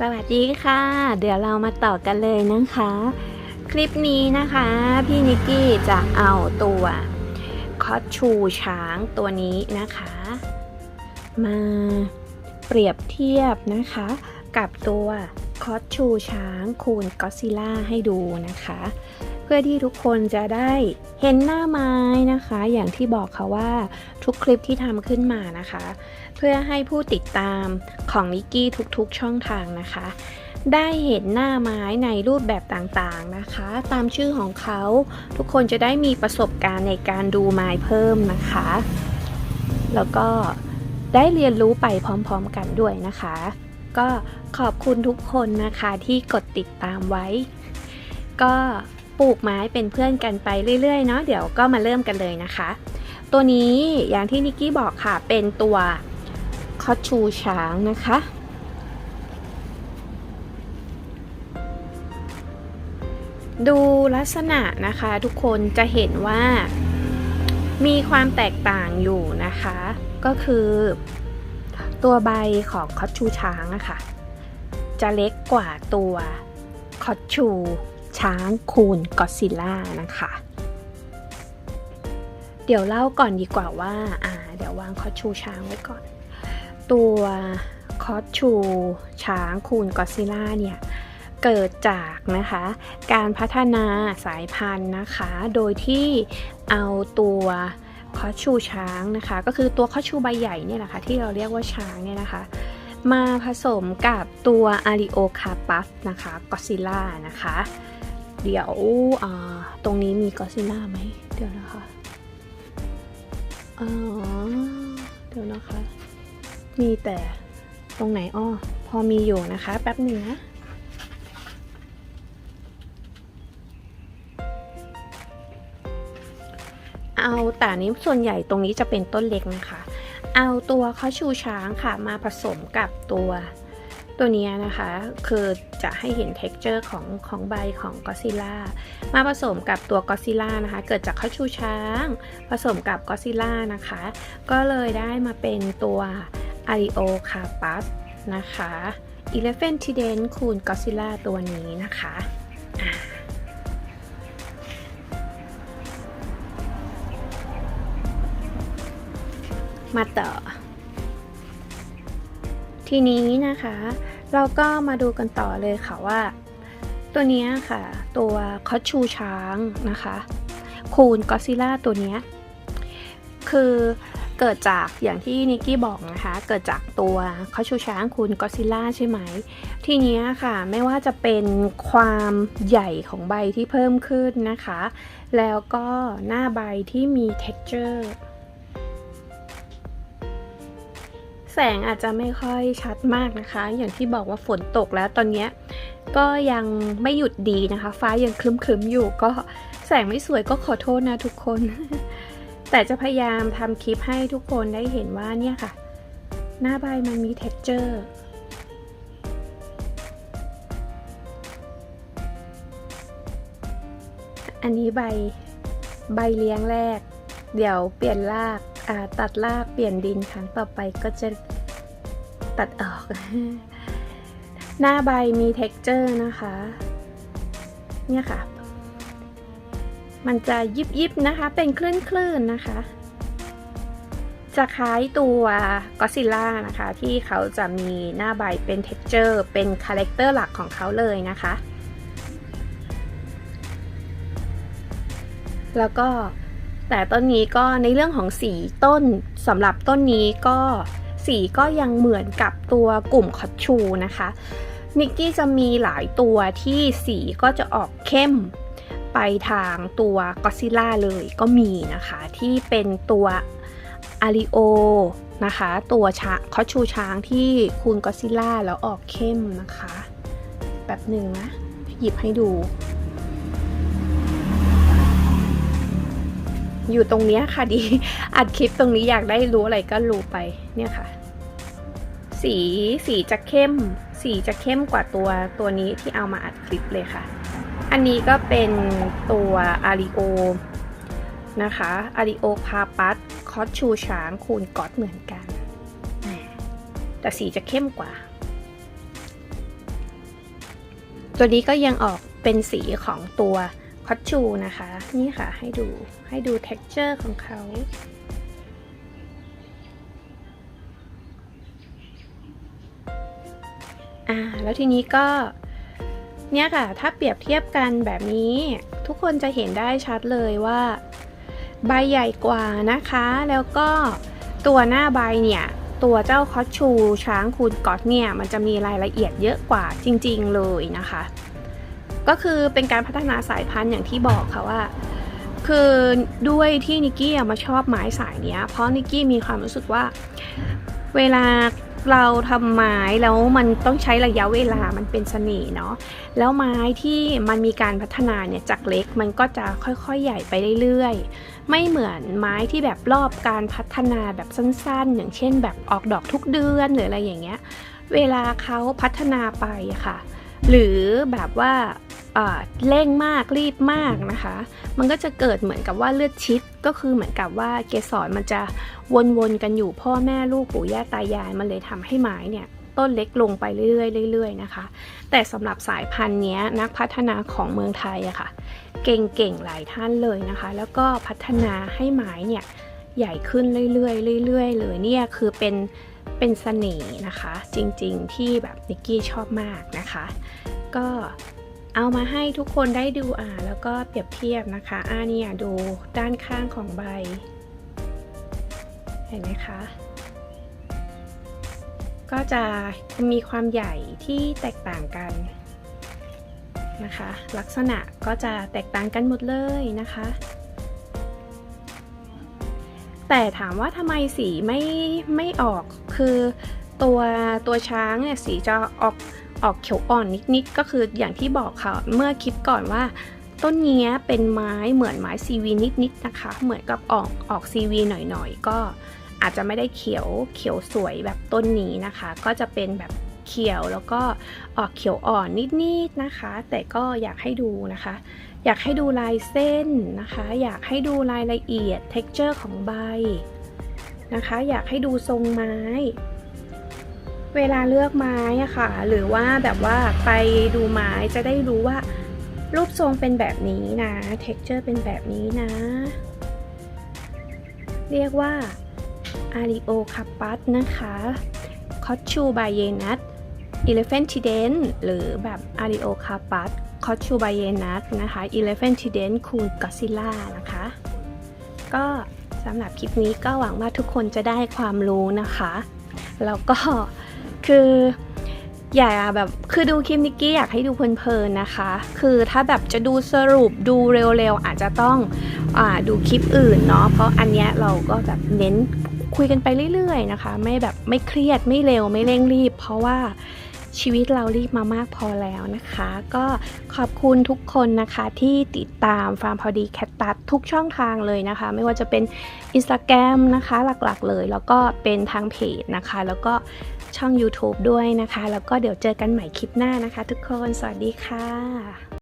สวัสดีค่ะ เดี๋ยวเรามาต่อกันเลยนะคะ คลิปนี้นะคะ พี่นิกกี้จะเอาตัวคอสชูช้างตัวนี้นะคะ มาเปรียบเทียบนะคะ กับตัวคอสชูช้างคูณก็ซิล่าให้ดูนะคะ เพื่อที่ทุกคนจะได้เห็นหน้าไม้นะคะ อย่างที่บอกค่ะว่าทุกคลิปที่ทำขึ้นมานะคะ เพื่อให้ผู้ติดตามของนิกกี้ทุกๆช่องทางนะคะ ได้เห็นหน้าไม้ในรูปแบบต่างๆนะคะ ตามชื่อของเขาทุกคนจะได้มีประสบการณ์ในการดูไม้เพิ่มนะคะ แล้วก็ได้เรียนรู้ไปพร้อมๆกันด้วยนะคะ ก็ขอบคุณทุกคนนะคะที่กดติดตามไว้ ก็ ปลูกไม้เป็นเพื่อนกันไปเรื่อยๆเนาะเดี๋ยวก็มาเริ่มกันเลยนะคะ ตัวนี้อย่างที่นิกกี้บอกค่ะเป็นตัวคอชูช้างนะคะ ดูลักษณะนะคะทุกคนจะเห็นว่ามีความแตกต่างอยู่นะคะ ก็คือตัวใบของคอชูช้างอะค่ะจะเล็กกว่าตัวคอชู ช้างคูนกอซิล่านะคะ เดี๋ยวเล่าก่อนดีกว่าว่าอ่า เดี๋ยววางคอชูช้างไว้ก่อน ตัวคอชูช้างคูนกอซิล่าเนี่ยเกิดจากนะคะการพัฒนาสายพันธุ์นะคะ โดยที่เอาตัวคอชูช้างนะคะ ก็คือตัวคอชูใบใหญ่เนี่ยแหละค่ะที่เราเรียกว่าช้างเนี่ยนะคะ มาผสมกับตัวอาริโอคาปัสนะคะกอซิล่านะคะ เดี๋ยวตรงนี้มีกอซิล่าไหม เดี๋ยวนะคะเดี๋ยวนะคะ มีแต่ตรงไหนอ้อพอมีอยู่นะคะ แป๊บหนึ่งนะเอาแต่นี้ส่วนใหญ่ตรงนี้จะเป็นต้นเล็กนะคะ เอาตัวข้าวชูช้างค่ะมาผสมกับตัวตัวนี้นะคะ คือ จะให้เห็น t e x t อร์ของของใบของกอซิล่ามาผสมกับตัวกอซิล่านะคะ เกิดจากข้าวชูช้าง ผสมกับกอซิล่านะคะ ก็เลยได้มาเป็นตัวอาริโอคาปัสนะคะ Elephant t i d e n คูณกอซิล่าตัวนี้นะคะมาต่อ ทีนี้นะคะ เราก็มาดูกันต่อเลยค่ะว่า ตัวนี้ค่ะ ตัวคอชูช้างนะคะ คูณกอซิล่าตัวนี้คือเกิดจากอย่างที่นิกกี้บอกนะคะ เกิดจากตัวคอชูช้างคูณกอซิล่าใช่ไหม ทีนี้ค่ะไม่ว่าจะเป็นความใหญ่ของใบที่เพิ่มขึ้นนะคะ แล้วก็หน้าใบที่มี texture แสงอาจจะไม่ค่อยชัดมากนะคะ อย่างที่บอกว่าฝนตกแล้วตอนนี้ก็ยังไม่หยุดดีนะคะ ฟ้ายังคลึ้มๆอยู่ ก็แสงไม่สวยก็ขอโทษนะทุกคน แต่จะพยายามทำคลิปให้ทุกคนได้เห็นว่าเนี่ยค่ะ หน้าใบมันมี texture อันนี้ใบใบเลี้ยงแรก เดี๋ยวเปลี่ยนรากอ่าตัดรากเปลี่ยนดินครั้งต่อไปก็จะ ตัดออก หน้าใบมี texture นะคะ เนี่ยค่ะ มันจะยิบยิบนะคะ เป็นคลื่นคลื่นๆนะคะ จะคล้ายตัวก็ซิลล่านะคะ ที่เขาจะมีหน้าใบเป็น texture เป็นคาแรคเตอร์หลักของเขาเลยนะคะ แล้วก็แต่ต้นนี้ก็ในเรื่องของสีต้นสำหรับต้นนี้ก็ สีก็ยังเหมือนกับตัวกลุ่มคอตชูนะคะนิกกี้จะมีหลายตัวที่สีก็จะออกเข้มไปทางตัวก็ซิล่าเลยก็มีนะคะ ที่เป็นตัวอาริโอนะคะ ตัวช้างคอตชูช้างที่คูณก็ซิล่าแล้วออกเข้มนะคะแบบหนึ่งนะ หยิบให้ดู อยู่ตรงเนี้ยค่ะดี อัดคลิปตรงนี้อยากได้รู้อะไรก็รู้ไปเนี่ยค่ะ สีสีจะเข้ม สีจะเข้มกว่าตัวตัวนี้ที่เอามาอัดคลิปเลยค่ะ อันนี้ก็เป็นตัวอาริโอนะคะอาริโอพาปัสคอสชูช้างคูณก๊อตเหมือนกัน แต่สีจะเข้มกว่า ตัวนี้ก็ยังออกเป็นสีของตัวคอตชูนะคะ นี่ค่ะให้ดูให้ดู texture ของเขา แล้วทีนี้ก็เนี่ยค่ะ ถ้าเปรียบเทียบกันแบบนี้ ทุกคนจะเห็นได้ชัดเลยว่า ใบใหญ่กว่านะคะ แล้วก็ตัวหน้าใบเนี่ย ตัวเจ้าคอสชู ช้างคูนกอตเนี่ย มันจะมีรายละเอียดเยอะกว่าจริง ๆ เลยนะคะ ก็คือเป็นการพัฒนาสายพันธุ์อย่างที่บอกค่ะว่า คือด้วยที่นิกกี้มาชอบไม้สายเนี้ย เพราะนิกกี้มีความรู้สึกว่า เวลา เราทำไม้แล้วมันต้องใช้ระยะเวลามันเป็นเสน่ห์เนาะแล้วไม้ที่มันมีการพัฒนาเนี่ยจากเล็กมันก็จะค่อยๆใหญ่ไปเรื่อยๆ ไม่เหมือนไม้ที่แบบรอบการพัฒนาแบบสั้นๆ อย่างเช่น แบบออกดอกทุกเดือนหรืออะไรอย่างเงี้ย เวลาเขาพัฒนาไปค่ะ หรือแบบว่าเอ่อเร่งมากรีบมากนะคะ มันก็จะเกิดเหมือนกับว่าเลือดชิดก็คือเหมือนกับว่าเกสรมันจะวนๆกันอยู่พ่อแม่ลูกปู่ย่าตายายมันเลยทำให้ไม้เนี่ยต้นเล็กลงไปเรื่อยๆเรื่อยๆนะคะ แต่สำหรับสายพันธุ์เนี้ยนักพัฒนาของเมืองไทยอะค่ะ เก่งๆหลายท่านเลยนะคะ แล้วก็พัฒนาให้ไม้เนี่ยใหญ่ขึ้นเรื่อยๆเรื่อยๆเลยเนี่ยคือเป็น เป็นเสน่ห์นะคะ จริงๆที่แบบนิกกี้ชอบมากนะคะ ก็เอามาให้ทุกคนได้ดูอ่าแล้วก็เปรียบเทียบนะคะอ่าเนี่ยดูด้านข้างของใบ เห็นไหมคะก็จะมีความใหญ่ที่แตกต่างกันนะคะ ลักษณะก็จะแตกต่างกันหมดเลยนะคะ แต่ถามว่าทำไมสีไม่ไม่ออกคือตัวตัวช้างเนี่ยสีจะออกออกเขียวอ่อนนิดๆก็คืออย่างที่บอกค่ะเมื่อคลิปก่อนว่า ต้นเนี้ยเป็นไม้เหมือนไม้ซีวีนิดๆนะคะ เหมือนกับออกออกซีวีหน่อยๆ ก็อาจจะไม่ได้เขียวเขียวสวยแบบต้นนี้นะคะ ก็จะเป็นแบบเขียวแล้วก็ออกเขียวอ่อนนิดๆนะคะ แต่ก็อยากให้ดูนะคะ อยากให้ดูลายเส้นนะคะ อยากให้ดูรายละเอียด texture ของใบนะคะ อยากให้ดูทรงไม้ เวลาเลือกไม้อะค่ะ หรือว่าแบบว่าไปดูไม้จะได้รู้ว่า รูปทรงเป็นแบบนี้นะ texture เป็นแบบนี้นะ เรียกว่า a r i o c a p a s นะคะ c o t c h u b a y e n a t Elephant t i d e n หรือแบบ a r i o c a p a s c o t c h u b a y e n a t นะคะ Elephant t i d e n คูณ Godzilla นะคะ ก็สำหรับคลิปนี้ก็หวังว่าทุกคนจะได้ความรู้นะคะ แล้วก็คืออย่าแบบคือดูคลิปนิกกี้อยากให้ดูเพลินๆนะคะ คือถ้าแบบจะดูสรุปดูเร็วๆ อาจจะต้องอดูคลิปอื่นเนาะเพราะอันเนี้ยเราก็แบบเน้นคุยกันไปเรื่อยๆนะคะ ไม่แบบไม่เครียดไม่เร็วไม่เร่งรีบ เพราะว่า ชีวิตเรารีบมามากพอแล้วนะคะ ก็ขอบคุณทุกคนนะคะที่ติดตามฟาร์มพอดีแคทตัสทุกช่องทางเลยนะคะ ไม่ว่าจะเป็น Instagram นะคะหลักๆเลย แล้วก็เป็นทางเพจนะคะ แล้วก็ช่อง YouTube ด้วยนะคะ แล้วก็เดี๋ยวเจอกันใหม่คลิปหน้านะคะ ทุกคน สวัสดีค่ะ